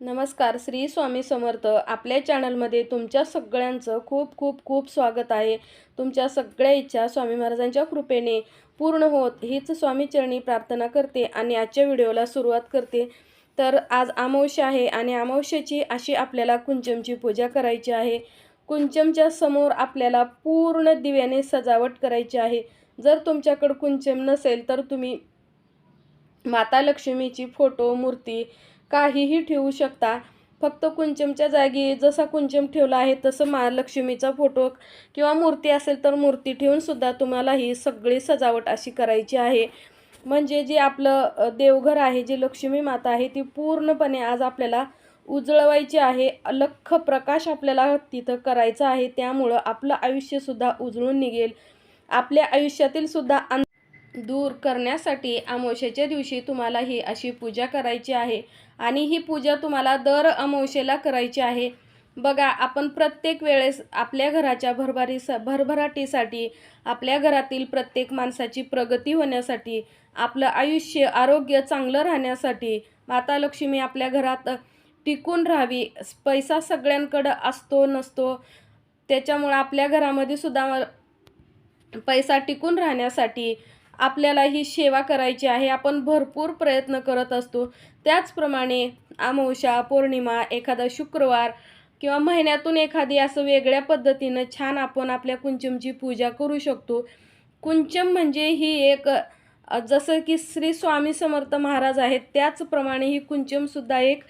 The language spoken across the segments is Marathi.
नमस्कार श्री स्वामी समर्थ. आपल्या चॅनलमध्ये तुमच्या सगळ्यांचं खूप खूप खूप स्वागत आहे. तुमच्या सगळ्या इच्छा स्वामी महाराजांच्या कृपेने पूर्ण होत हीच स्वामीचरणी प्रार्थना करते आणि आजच्या व्हिडिओला सुरुवात करते. तर आज अमावस्या आहे आणि अमावश्याची अशी आपल्याला कुंचमची पूजा करायची आहे. कुंचमच्या समोर आपल्याला पूर्ण दिव्याने सजावट करायची आहे. जर तुमच्याकडं कुंचम नसेल तर तुम्ही माता लक्ष्मीची फोटो मूर्ती काहीही ठेवू शकता. फक्त कुंचमच्या जागी जसा कुंचम ठेवला आहे तसं महालक्ष्मीचा फोटो किंवा मूर्ती असेल तर मूर्ती ठेवूनसुद्धा तुम्हाला ही सगळी सजावट अशी करायची आहे. म्हणजे जे आपलं देवघर आहे जी लक्ष्मी माता आहे ती पूर्णपणे आज आपल्याला उजळवायची आहे. लख प्रकाश आपल्याला तिथं करायचा आहे. त्यामुळं आपलं आयुष्यसुद्धा उजळून निघेल. आपल्या आयुष्यातील सुद्धा दूर करण्यासाठी अमावस्येच्या दिवशी तुम्हाला ही अशी पूजा करायची आहे. आणि ही पूजा तुम्हाला दर अमावस्येला करायची आहे. बघा आपण प्रत्येक वेळेस आपल्या घराच्या भरभरी भरभराटीसाठी आपल्या घरातील प्रत्येक माणसाची प्रगती होण्यासाठी आपलं आयुष्य आरोग्य चांगलं राहण्यासाठी माता लक्ष्मी आपल्या घरात टिकून राहावी. पैसा सगळ्यांकडं असतो नसतो. त्याच्यामुळं आपल्या घरामध्ये सुद्धा पैसा टिकून राहण्यासाठी आपल्याला ही सेवा करायची आहे. आपण भरपूर प्रयत्न करत असतो. त्याचप्रमाणे अमावस्या पौर्णिमा एखादा शुक्रवार किंवा महिन्यातून एखादी असं वेगळ्या पद्धतीनं छान आपण आपल्या कुंचमची पूजा करू शकतो. कुंचम म्हणजे ही एक जसं की श्री स्वामी समर्थ महाराज आहेत त्याचप्रमाणे ही कुंचमसुद्धा एक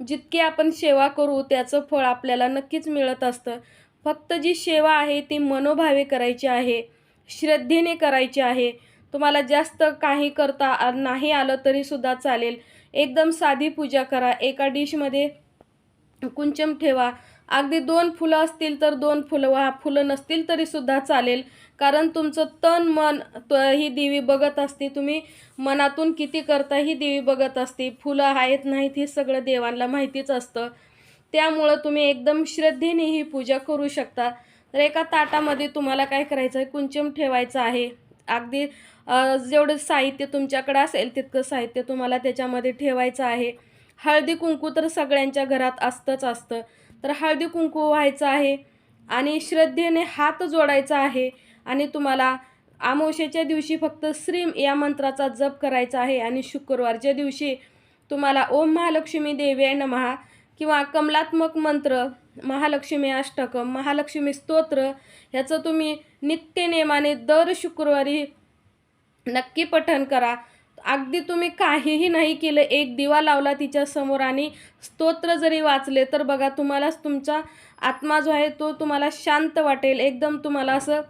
जितकी आपण सेवा करू त्याचं फळ आपल्याला नक्कीच मिळत असतं. फक्त जी सेवा आहे ती मनोभावे करायची आहे श्रद्धेने करायची आहे तुम्हाला जास्त काही करता नाही आलं तरीसुद्धा चालेल. एकदम साधी पूजा करा. एका डिशमध्ये कुंचम ठेवा. अगदी दोन फुलं असतील तर दोन फुलं वा फुलं नसतील तरीसुद्धा चालेल. कारण तुमचं तन मन ही देवी बघत असते. तुम्ही मनातून किती करता ही देवी बघत असते. फुलं आहेत नाहीत हे सगळं देवांना माहितीच असतं. त्यामुळं तुम्ही एकदम श्रद्धेने ही पूजा करू शकता. तर एका ताटामध्ये तुम्हाला काय करायचं आहे कुंचम ठेवायचं आहे. अगदी जेवढं साहित्य तुमच्याकडं असेल तितकं साहित्य तुम्हाला त्याच्यामध्ये ठेवायचं आहे. हळदी कुंकू तर सगळ्यांच्या घरात असतंच असतं. तर हळदी कुंकू व्हायचं आहे आणि श्रद्धेने हात जोडायचा आहे आणि तुम्हाला आमोशेच्या दिवशी फक्त श्रीम या मंत्राचा जप करायचा आहे आणि शुक्रवारच्या दिवशी तुम्हाला ओम महालक्ष्मी देवी नमहा किंवा कमलात्मक मंत्र महालक्ष्मी अष्टकम महालक्ष्मी स्तोत्र ह्याचं तुम्ही नित्य नेमाने दर शुक्रवारी नक्की पठण करा. अगदी तुम्ही काहीही नाही केलं एक दिवा लावला तिच्यासमोर आणि स्तोत्र जरी वाचले तर बघा तुम्हालाच तुमचा आत्मा जो आहे तो तुम्हाला शांत वाटेल. एकदम तुम्हाला असं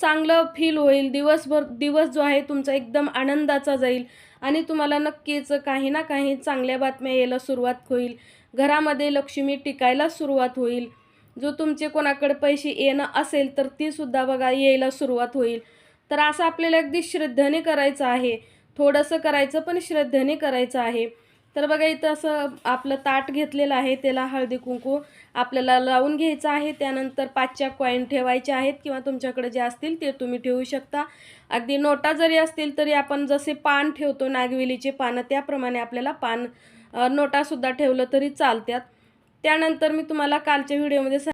चांगलं फील होईल. दिवसभर दिवस जो आहे तुमचा एकदम आनंदाचा जाईल. आणि तुम्हाला नक्कीच काही ना काही चांगल्या बातम्या यायला सुरुवात होईल. घरामध्ये लक्ष्मी टिकायला सुरुवात होईल. जो तुमचे कोणाकडे पैसे येणं असेल तर तीसुद्धा बघा यायला सुरुवात होईल. तर असं आपल्याला अगदी श्रद्धेने करायचं आहे. थोडंसं करायचं पण श्रद्धेने करायचं आहे. तर बघा इथं असं आपलं ताट घेतलेलं आहे त्याला हळदी कुंकू आपल्याला लावून घ्यायचं आहे. त्यानंतर पाचच्या कॉईन ठेवायचे आहेत किंवा तुमच्याकडे जे असतील ते तुम्ही ठेवू शकता. अगदी नोटा जरी असतील तरी आपण जसे पान ठेवतो नागवेलीचे पानं त्याप्रमाणे आपल्याला पान नोटासुद्धा ठेवलं तरी चालतात त्यानंतर मी तुम्हाला कालच्या व्हिडिओमध्ये सा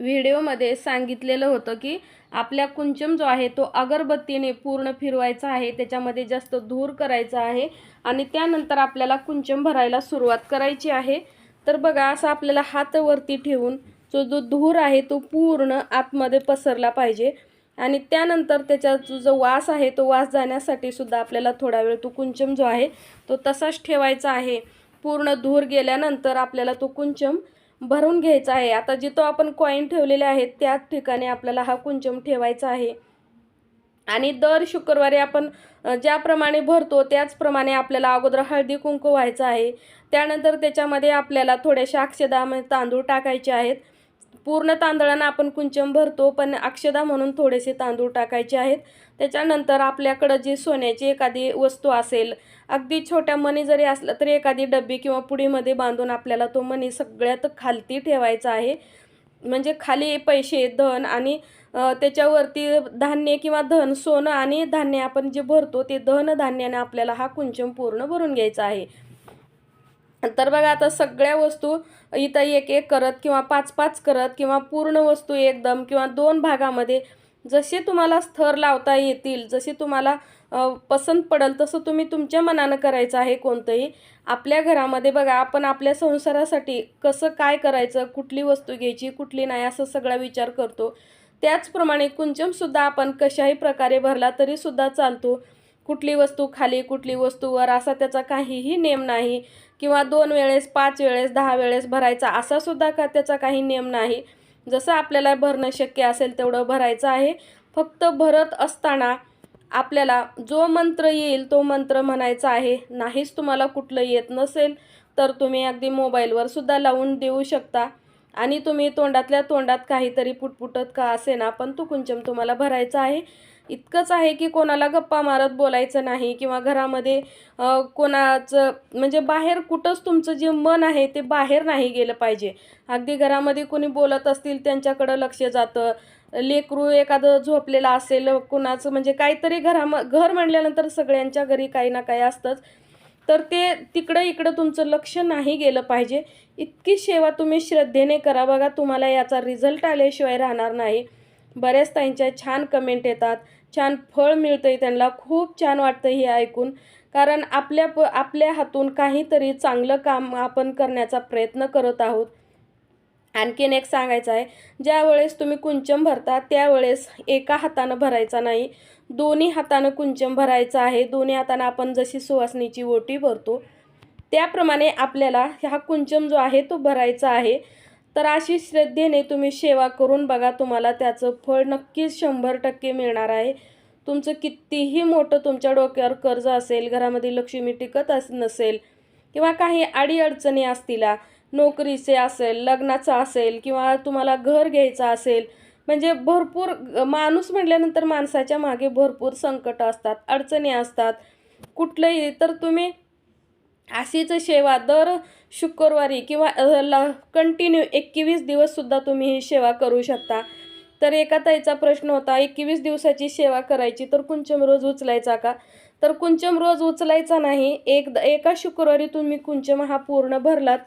व्हिडिओमध्ये सांगितलेलं होतं की आपल्या कुंचम जो आहे तो अगरबत्तीने पूर्ण फिरवायचा आहे त्याच्यामध्ये जास्त धूर करायचा आहे आणि त्यानंतर आपल्याला कुंचम भरायला सुरुवात करायची आहे. तर बघा असं आपल्याला हात वरती ठेवून जो जो धूर आहे तो पूर्ण आतमध्ये पसरला पाहिजे. आणि त्यानंतर त्याचा जो वास आहे तो वास जाण्यासाठी सुद्धा आपल्याला थोडा वेळ तो कुंचम जो आहे तो तसाच ठेवायचा आहे. पूर्ण धूर गेल्यानंतर आपल्याला तो कुंचम भरून घ्यायचा आहे. आता जिथं आपण कॉईन ठेवलेले आहेत त्याच ठिकाणी आपल्याला हा कुंचम ठेवायचा आहे. आणि दर शुक्रवारी आपण ज्याप्रमाणे भरतो त्याचप्रमाणे आपल्याला अगोदर हळदी कुंकू व्हायचं आहे. त्यानंतर त्याच्यामध्ये आपल्याला थोड्याशा अक्षदा म्हणजे तांदूळ टाकायचे आहेत. पूर्ण तांदळानं आपण कुंचम भरतो पण अक्षदा म्हणून थोडेसे तांदूळ टाकायचे आहेत. त्याच्यानंतर आपल्याकडं जी सोन्याची एखादी वस्तू असेल अगदी छोट्या मणी जरी असलं तरी एखादी डब्बी किंवा पुडीमध्ये बांधून आपल्याला तो मणी सगळ्यात खालती ठेवायचा आहे. म्हणजे खाली पैसे धन आणि त्याच्यावरती धान्य किंवा धन सोनं आणि धान्य आपण जे भरतो ते धन धान्याने आपल्याला हा कुंचम पूर्ण भरून घ्यायचा आहे. तर बघा आता सगळ्या वस्तू इथं एक एक करत किंवा पाच पाच करत किंवा पूर्ण वस्तू एकदम किंवा दोन भागामध्ये जसे तुम्हाला स्थर लावता येतील जसे तुम्हाला पसंत पडेल तसं तुम्ही तुमच्या मनानं करायचं आहे कोणतंही. आपल्या घरामध्ये बघा आपण आपल्या संसारासाठी कसं काय करायचं कुठली वस्तू घ्यायची कुठली नाही असं सगळा विचार करतो. त्याचप्रमाणे कुंचमसुद्धा आपण कशाही प्रकारे भरला तरीसुद्धा चालतो. कुठली वस्तू खाली कुठली वस्तू वर असा त्याचा काहीही नेम नाही. किंवा दोन वेळेस पाच वेळेस दहा वेळेस भरायचा असा सुद्धा का त्याचा काही नियम नाही. जसं आपल्याला भरणं शक्य असेल तेवढं भरायचं आहे. फक्त भरत असताना आपल्याला जो मंत्र येईल तो मंत्र म्हणायचा आहे. नाहीच तुम्हाला कुठलं येत नसेल तर तुम्ही अगदी मोबाईलवर सुद्धा लावून देऊ शकता. आणि तुम्ही तोंडातल्या तोंडात काहीतरी पुटपुटत का असे ना पण तो कुंचम तुम्हाला भरायचा आहे. इतकंच आहे की कोणाला गप्पा मारत बोलायचं नाही किंवा घरामध्ये कोणाचं म्हणजे बाहेर कुठंच तुमचं जे मन आहे ते बाहेर नाही गेलं पाहिजे. अगदी घरामध्ये कोणी बोलत असतील त्यांच्याकडं लक्ष जातं. लेकरू एखादं झोपलेलं असेल कुणाचं म्हणजे काहीतरी घराम घर म्हणल्यानंतर सगळ्यांच्या घरी काही ना काही असतंच. तर ते तिकडं इकडं तुमचं लक्ष नाही गेलं पाहिजे. इतकी सेवा तुम्ही श्रद्धेने करा बघा तुम्हाला याचा रिझल्ट आल्याशिवाय राहणार नाही. बऱ्याच ताईंच्या छान कमेंट येतात. छान फळ मिळतंय त्यांना. खूप छान वाटतं हे ऐकून. कारण आपल्या प आपल्या हातून काहीतरी चांगलं काम आपण करण्याचा प्रयत्न करत आहोत. आणखीन एक सांगायचं आहे. ज्यावेळेस तुम्ही कुंचम भरता त्यावेळेस एका हातानं भरायचा नाही. दोन्ही हातानं कुंचम भरायचं आहे. दोन्ही हातानं आपण जशी सुवासनीची ओटी भरतो त्याप्रमाणे आपल्याला हा कुंचम जो आहे तो भरायचा आहे. तर अशी श्रद्धेने तुम्ही सेवा करून बघा तुम्हाला त्याचं फळ नक्कीच शंभर टक्के मिळणार आहे. तुमचं कितीही मोठं तुमच्या डोक्यावर कर्ज असेल घरामध्ये लक्ष्मी टिकत अस नसेल किंवा काही अडीअडचणी असतील नोकरीचे असेल लग्नाचं असेल किंवा तुम्हाला घर घ्यायचं असेल म्हणजे भरपूर माणूस म्हटल्यानंतर माणसाच्या मागे भरपूर संकट असतात अडचणी असतात. कुठलंही तर तुम्ही अशीच सेवा दर शुक्रवारी किंवा कंटिन्यू एकवीस दिवससुद्धा तुम्ही ही सेवा करू शकता. तर एका ताईचा प्रश्न होता एकवीस दिवसाची सेवा करायची तर कुंचम रोज उचलायचा का? तर कुंचम रोज उचलायचा नाही. एक एका शुक्रवारी तुम्ही कुंचम हा पूर्ण भरलात.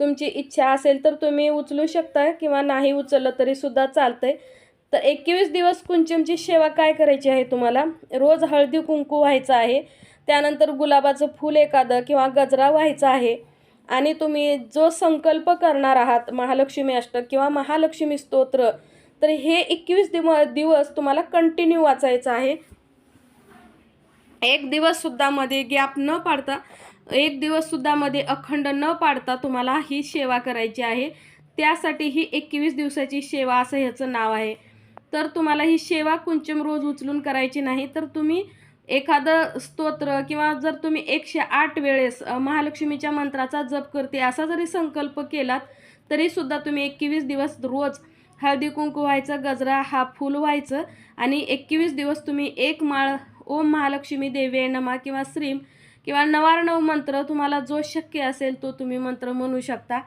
तुमची इच्छा असेल तर तुम्ही उचलू शकता किंवा नाही उचललं तरीसुद्धा चालतं आहे तर एकवीस दिवस कुंचमची सेवा काय करायची आहे तुम्हाला? रोज हळदी कुंकू व्हायचं आहे. त्यानंतर गुलाबाचं फूल एखादं किंवा गजरा व्हायचा आहे. आणि तुम्ही जो संकल्प करणार आहात महालक्ष्मी अष्टक किंवा महालक्ष्मी स्तोत्र तर हे एकवीस दिव दिवस तुम्हाला कंटिन्यू वाचायचं आहे. एक दिवससुद्धा मध्ये गॅप न पाडता एक दिवससुद्धा मध्ये अखंड न पाडता तुम्हाला ही सेवा करायची आहे. त्यासाठी ही एकवीस दिवसाची सेवा असं ह्याचं नाव आहे. तर तुम्हाला ही सेवा कुंचम रोज उचलून करायची नाही तर तुम्ही एखादं स्तोत्र किंवा जर तुम्ही एकशे आठ वेळेस महालक्ष्मीच्या मंत्राचा जप करते असा जरी संकल्प केलात तरीसुद्धा तुम्ही एकवीस दिवस रोज हळदी कुंकू व्हायचं गजरा हा फूल व्हायचं आणि एकवीस दिवस तुम्ही एक माळ ओम महालक्ष्मी देवे नमा किंवा श्रीम किंवा नवारणव मंत्र तुम्हाला जो शक्य असेल तो तुम्ही मंत्र म्हणू शकता.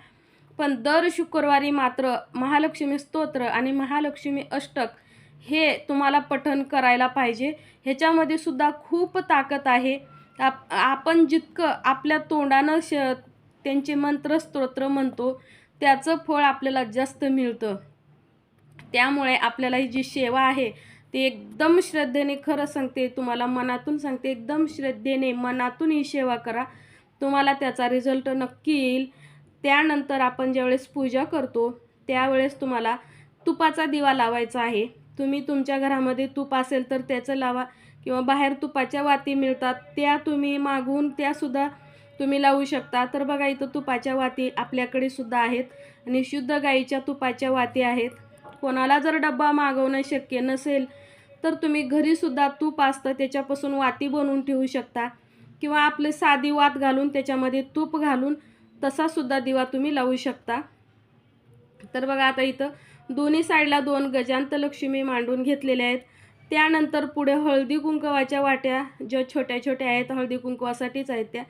पण दर शुक्रवारी मात्र महालक्ष्मी स्तोत्र आणि महालक्ष्मी अष्टक हे तुम्हाला पठण करायला पाहिजे. ह्याच्यामध्ये सुद्धा खूप ताकद आहे. आप आपण जितकं आपल्या तोंडानं श त्यांचे मंत्र स्तोत्र म्हणतो त्याचं फळ आपल्याला जास्त मिळतं. त्यामुळे आपल्याला ही जी सेवा आहे ती एकदम श्रद्धेने खरं सांगते तुम्हाला मनातून सांगते एकदम श्रद्धेने मनातून ही सेवा करा. तुम्हाला त्याचा रिझल्ट नक्की येईल. त्यानंतर आपण ज्यावेळेस पूजा करतो त्यावेळेस तुम्हाला तुपाचा दिवा लावायचा आहे. तुम्ही तुमच्या घरामध्ये तूप असेल तर त्याचं लावा किंवा बाहेर तुपाच्या वाती मिळतात त्या तुम्ही मागवून त्यासुद्धा तुम्ही लावू शकता. तर बघा इथं तुपाच्या वाती आपल्याकडे सुद्धा आहेत आणि शुद्ध गाईच्या तुपाच्या वाती आहेत. कोणाला जर डब्बा मागवणं शक्य नसेल तर तुम्ही घरीसुद्धा तूप असतं त्याच्यापासून वाती बनवून ठेवू शकता. किंवा आपले साधी वात घालून त्याच्यामध्ये तूप घालून तसासुद्धा दिवा तुम्ही लावू शकता. तर बघा आता इथं दोन्ही साईडला दोन गजांत लक्ष्मी मांडून घेतलेल्या आहेत. त्यानंतर पुढे हळदी कुंकवाच्या वाट्या ज्या छोट्या छोट्या आहेत हळदी कुंकवासाठीच आहेत त्या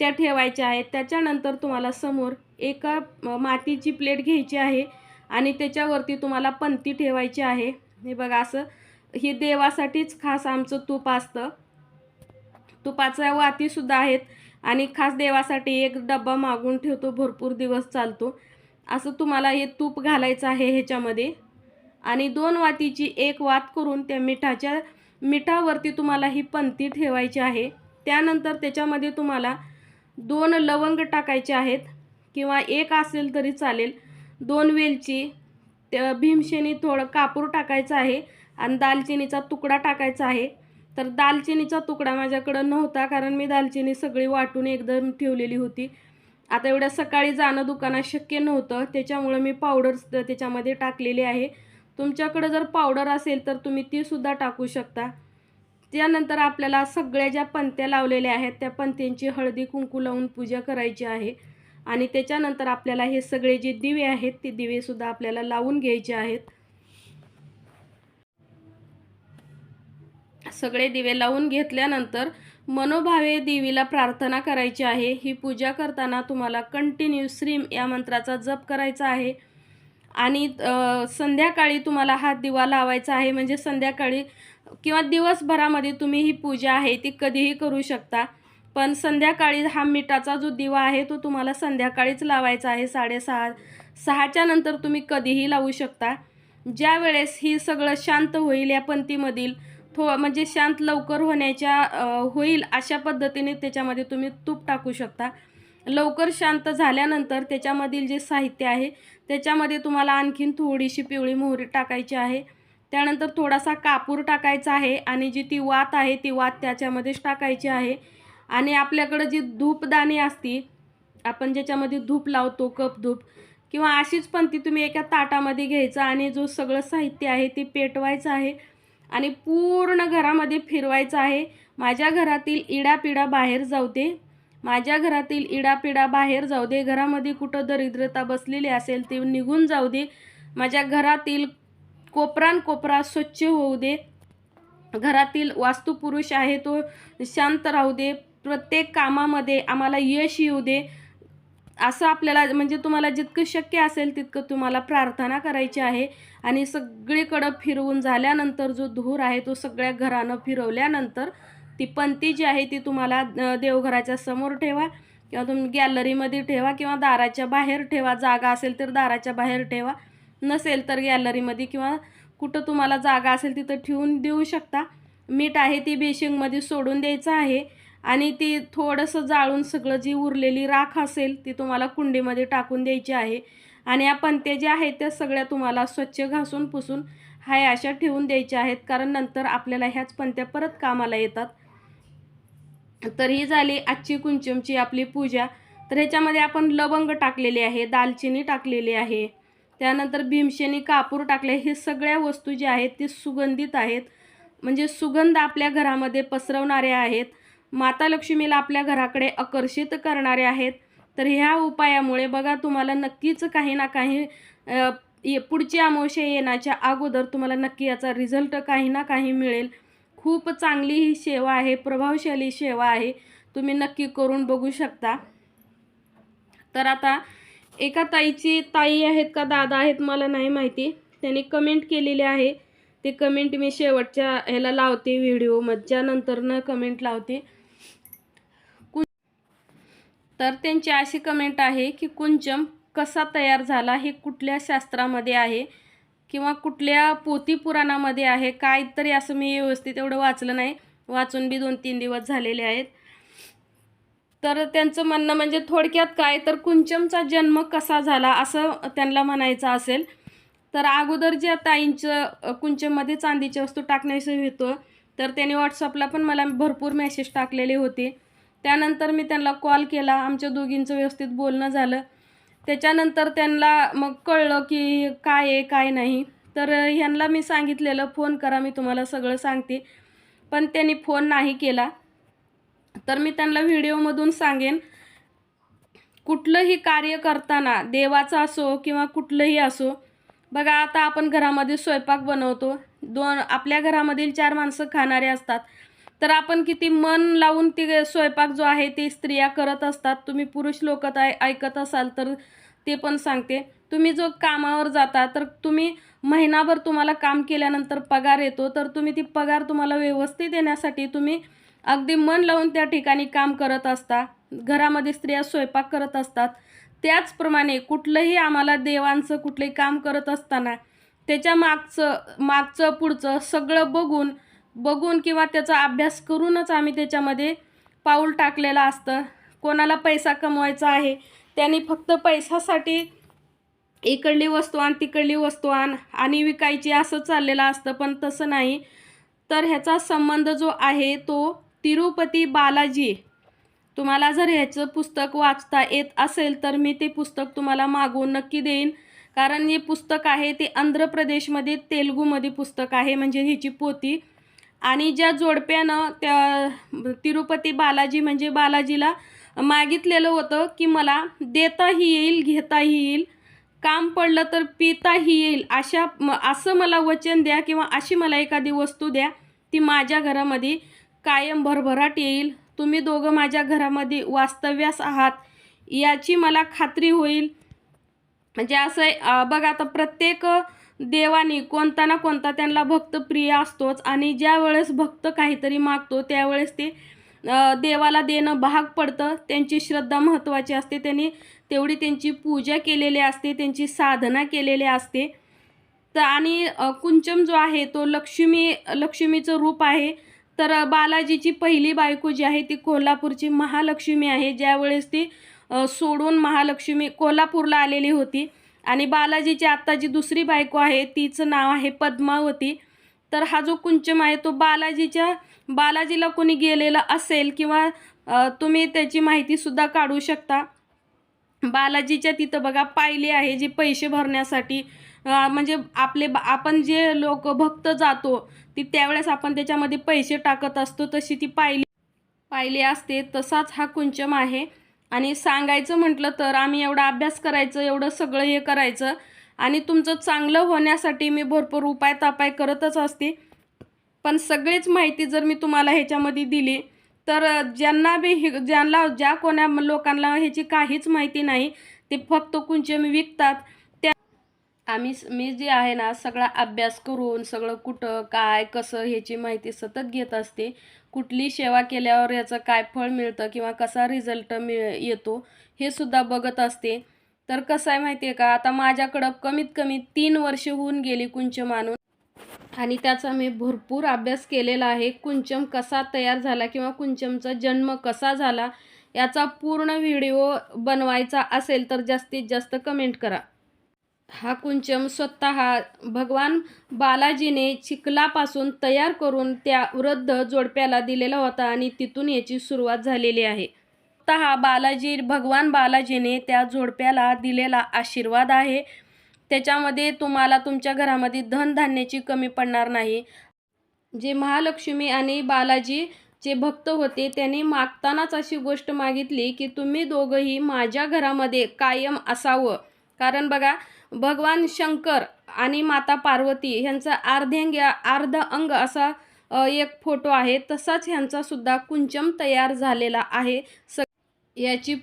त्या ठेवायच्या आहेत. त्याच्यानंतर तुम्हाला समोर एका मातीची प्लेट घ्यायची आहे आणि त्याच्यावरती तुम्हाला पंती ठेवायची आहे. हे बघा असं हे देवासाठीच खास आमचं तूप असतं. तुपाच्या वातीसुद्धा आहेत आणि खास देवासाठी एक डब्बा मागून ठेवतो भरपूर दिवस चालतो. असं तुम्हाला हे तूप घालायचं आहे ह्याच्यामध्ये. आणि दोन वातीची एक वात करून त्या मिठाच्या मिठावरती तुम्हाला ही पंती ठेवायची आहे. त्यानंतर त्याच्यामध्ये तुम्हाला दोन लवंग टाकायचे आहेत. किंवा एक असेल तरी चालेल. दोन वेलची त्या भीमशेनी थोडं कापूर टाकायचं आहे. आणि दालचिनीचा तुकडा टाकायचा आहे. तर दालचिनीचा तुकडा माझ्याकडं नव्हता कारण मी दालचिनी सगळी वाटून एकदम ठेवलेली होती. आता एवढ्या सकाळी जाणं दुकानात शक्य नव्हतं. त्याच्यामुळं मी पावडर त्याच्यामध्ये टाकलेली आहे. तुमच्याकडं जर पावडर असेल तर तुम्ही ती सुद्धा टाकू शकता. त्यानंतर आपल्याला सगळ्या ज्या पंत्या लावलेल्या आहेत त्या पंत्यांची हळदी कुंकू लावून पूजा करायची आहे. आणि त्याच्यानंतर आपल्याला हे सगळे जे दिवे आहेत ते दिवेसुद्धा आपल्याला लावून घ्यायचे आहेत. सगळे दिवे लावून घेतल्यानंतर मनोभावे देवीला प्रार्थना करायची आहे. ही पूजा करताना तुम्हाला कंटिन्यू श्रीम या मंत्राचा जप करायचा आहे. आणि संध्याकाळी तुम्हाला हा दिवा लावायचा आहे. म्हणजे संध्याकाळी किंवा दिवसभरामध्ये तुम्ही ही पूजा आहे ती कधीही करू शकता. पण संध्याकाळी हा मिठाचा जो दिवा आहे तो तुम्हाला संध्याकाळीच लावायचा आहे. साडेसहा सहाच्या नंतर तुम्ही कधीही लावू शकता. ज्या वेळेस ही सगळं शांत होईल या पंथीमधील थो म्हणजे शांत लवकर होण्याच्या होईल अशा पद्धतीने त्याच्यामध्ये तुम्ही तूप टाकू शकता. लवकर शांत झाल्यानंतर त्याच्यामधील जे साहित्य आहे त्याच्यामध्ये तुम्हाला आणखीन थोडीशी पिवळी मोहरी टाकायची आहे. त्यानंतर थोडासा कापूर टाकायचा आहे आणि जी ती वात आहे ती वात त्याच्यामध्येच टाकायची आहे. आणि आपल्याकडं जी धूपदाणी असती आपण ज्याच्यामध्ये धूप लावतो कप धूप किंवा अशीच पण ती तुम्ही एका ताटामध्ये घ्यायचं आणि जो सगळं साहित्य आहे ते पेटवायचं आहे. आणि पूर्ण घरामध्ये फिरवायचं आहे. माझ्या घरातील इडापिडा बाहेर जाऊ दे. माझ्या घरातील इडापिडा बाहेर जाऊ दे. घरामध्ये कुठं दरिद्रता बसलेली असेल ते निघून जाऊ दे. माझ्या घरातील कोपरान कोपरा स्वच्छ होऊ दे. घरातील वास्तुपुरुष आहे तो शांत राहू दे. प्रत्येक कामामध्ये आम्हाला यश येऊ दे. असं आपल्याला म्हणजे तुम्हाला जितकं शक्य असेल तितकं तुम्हाला प्रार्थना करायची आहे. आणि सगळीकडं फिरवून झाल्यानंतर जो धूर आहे तो सगळ्या घरानं फिरवल्यानंतर ती पंती जी आहे ती तुम्हाला देवघराच्या समोर ठेवा किंवा तुम्ही गॅलरीमध्ये ठेवा किंवा दाराच्या बाहेर ठेवा. जागा असेल तर दाराच्या बाहेर ठेवा. नसेल तर गॅलरीमध्ये किंवा कुठं तुम्हाला जागा असेल तिथं ठेवून देऊ शकता. मीठ आहे ती बेशिंगमध्ये सोडून द्यायचं आहे. आणि ती थोडंसं जाळून सगळं जी उरलेली राख असेल ती तुम्हाला कुंडीमध्ये टाकून द्यायची आहे. आणि या पंत्या ज्या आहेत त्या सगळ्या तुम्हाला स्वच्छ घासून पुसून हाय अशा ठेवून द्यायच्या आहेत. कारण नंतर आपल्याला ह्याच पंत्या परत कामाला येतात. तर ही झाली आजची कुंचमची आपली पूजा. तर ह्याच्यामध्ये आपण लवंग टाकलेली आहे दालचिनी टाकलेली आहे. त्यानंतर भीमशेनी कापूर टाकले. हे सगळ्या वस्तू ज्या आहेत ते सुगंधित आहेत. म्हणजे सुगंध आपल्या घरामध्ये पसरवणारे आहेत. माता लक्ष्मीला आपल्या घराकडे आकर्षित करणारे आहेत. तर ह्या उपायामुळे बघा तुम्हाला नक्कीच काही ना काही ये- पुढची अमावस्या येण्याच्या अगोदर तुम्हाला नक्की याचा रिझल्ट काही ना काही मिळेल. खूप चांगली ही सेवा आहे प्रभावशाली सेवा आहे. तुम्ही नक्की करून बघू शकता. तर आता एका ताईची ताई आहेत का दादा आहेत मला नाही माहिती. त्यांनी कमेंट केलेली आहे. ते कमेंट मी शेवटच्या ह्याला लावते व्हिडिओ मज्जानंतरनं नंतरनं कमेंट लावते. तर त्यांची अशी कमेंट आहे की कुंचम कसा तयार झाला? हे कुठल्या शास्त्रामध्ये आहे? किंवा कुठल्या पोती पुराणामध्ये आहे? काहीतरी असं मी व्यवस्थित एवढं वाचलं नाही. वाचून बी दोन तीन दिवस झालेले आहेत. तर त्यांचं म्हणणं म्हणजे थोडक्यात काय? तर कुंचमचा जन्म कसा झाला? असं त्यांना म्हणायचं असेल. तर अगोदर ज्या ताईंचं कुंचममध्ये चांदीच्या वस्तू टाकण्याविषयी होतं तर त्यांनी व्हॉट्सअपला पण मला भरपूर मेसेज टाकलेले होते. त्यानंतर मी त्यांना कॉल केला. आमच्या दोघींचं व्यवस्थित बोलणं झालं. त्याच्यानंतर त्यांना मग कळलं की काय आहे काय नाही. तर ह्यांना मी सांगितलेलं फोन करा मी तुम्हाला सगळं सांगते. पण त्यांनी फोन नाही केला. तर मी त्यांना व्हिडिओमधून सांगेन कुठलंही कार्य करताना देवाचं असो किंवा कुठलंही असो बघा आता आपण घरामध्ये स्वयंपाक बनवतो. दोन आपल्या घरामधील चार माणसं खाणारे असतात. तर आपण किती मन लावून ती स्वयंपाक जो आहे ते स्त्रिया करत असतात. तुम्ही पुरुष लोक ऐकत असाल तर ते पण सांगते. तुम्ही जो कामावर जाता तर तुम्ही महिनाभर तुम्हाला काम केल्यानंतर पगार येतो. तर तुम्ही ती पगार तुम्हाला व्यवस्थित देण्यासाठी तुम्ही अगदी मन लावून त्या ठिकाणी काम करत असता. घरामध्ये स्त्रिया स्वयंपाक करत असतात. त्याचप्रमाणे कुठलंही आम्हाला देवांचं कुठलंही काम करत असताना त्याच्या मागचं मागचं पुढचं सगळं बघून बघून किंवा त्याचा अभ्यास करूनच आम्ही त्याच्यामध्ये पाऊल टाकलेलं असतं. कोणाला पैसा कमवायचा आहे त्यांनी फक्त पैशासाठी इकडली वस्तू आण तिकडली वस्तू आण आणि विकायची असं चाललेलं असतं. पण तसं नाही. तर ह्याचा संबंध जो आहे तो तिरुपती बालाजी. तुम्हाला जर ह्याचं पुस्तक वाचता येत असेल तर मी ते पुस्तक तुम्हाला मागवून नक्की देईन. कारण हे पुस्तक आहे ते आंध्र प्रदेशमध्ये तेलुगूमध्ये पुस्तक आहे म्हणजे ह्याची पोती आणि ज्या जोडप्यानं त्या तिरुपती बालाजी म्हणजे बालाजीला मागितलेलं होतं की मला देताही येईल घेताही येईल काम पडलं तर पिताही येईल अशा असं मला वचन द्या किंवा अशी मला एखादी वस्तू द्या ती माझ्या घरामध्ये कायम भरभराट येईल. तुम्ही दोघं माझ्या घरामध्ये वास्तव्यास आहात याची मला खात्री होईल. म्हणजे असं बघा आता प्रत्येक देवानी कोणता ना कोणता त्यांना भक्त प्रिय असतोच. आणि ज्या वेळेस भक्त काहीतरी मागतो त्यावेळेस ते देवाला देणं भाग पडतं. त्यांची श्रद्धा महत्त्वाची असते. त्यांनी तेवढी त्यांची पूजा केलेली असते त्यांची साधना केलेली असते. तर आणि कुंचम जो आहे तो लक्ष्मी लक्ष्मीचं रूप आहे. तर बालाजीची पहिली बायको जी आहे ती कोल्हापूरची महालक्ष्मी आहे. ज्यावेळेस ती सोडून महालक्ष्मी कोल्हापूरला आलेली होती. आणि बालाजीची आत्ता जी दुसरी बायको आहे तिचं नाव आहे पद्मावती. तर हा जो कुंचम आहे तो बालाजीच्या बालाजीला कोणी गेलेला असेल किंवा तुम्ही त्याची माहितीसुद्धा काढू शकता. बालाजीच्या तिथं बघा पायली आहे जी पैसे भरण्यासाठी म्हणजे आपले आपण जे लोक भक्त जातो ती त्यावेळेस आपण त्याच्यामध्ये पैसे टाकत असतो तशी ती पायली पायली असते. तसाच हा कुंचम आहे. आणि सांगायचं म्हटलं तर आम्ही एवढा अभ्यास करायचं एवढं सगळं हे करायचं आणि तुमचं चांगलं होण्यासाठी मी भरपूर उपाय तापाय करतच असते. पण सगळीच माहिती जर मी तुम्हाला ह्याच्यामध्ये दिली तर ज्यांना बी हे ज्यांना ज्या कोण्या लोकांना ह्याची काहीच माहिती नाही ते फक्त कुंचम विकतात. त्या आम्ही मी जे आहे ना सगळा अभ्यास करून सगळं कुठं काय कसं ह्याची माहिती सतत घेत असते. कुठली सेवा केल्यावर याचं काय फळ मिळतं किंवा कसा रिझल्ट मिळ येतो हे सुद्धा बघत असते. तर कसं आहे माहिती आहे का? आता माझ्याकडं कमीत कमी तीन वर्ष होऊन गेली कुंचम आणून आणि त्याचा मी भरपूर अभ्यास केलेला आहे. कुंचम कसा तयार झाला किंवा कुंचमचा जन्म कसा झाला याचा पूर्ण व्हिडिओ बनवायचा असेल तर जास्तीत जास्त कमेंट करा. हा कुंचम स्वतः भगवान बालाजीने चिखलापासून तयार करून त्या वृद्ध जोडप्याला दिलेला होता आणि तिथून याची सुरुवात झालेली आहे. स्वतः बालाजी भगवान बालाजीने त्या जोडप्याला दिलेला आशीर्वाद आहे. त्याच्यामध्ये तुम्हाला तुमच्या घरामध्ये धनधान्याची कमी पडणार नाही. जे महालक्ष्मी आणि बालाजी जे भक्त होते त्यांनी मागतानाच अशी गोष्ट मागितली की तुम्ही दोघंही माझ्या घरामध्ये कायम असावं. कारण बघा भगवान शंकर आणि माता पार्वती ह्यांचा अर्ध्यांग अर्ध अंग असा एक फोटो आहे. तसाच ह्यांचा सुद्धा कुंचम तयार झालेला आहे. स याची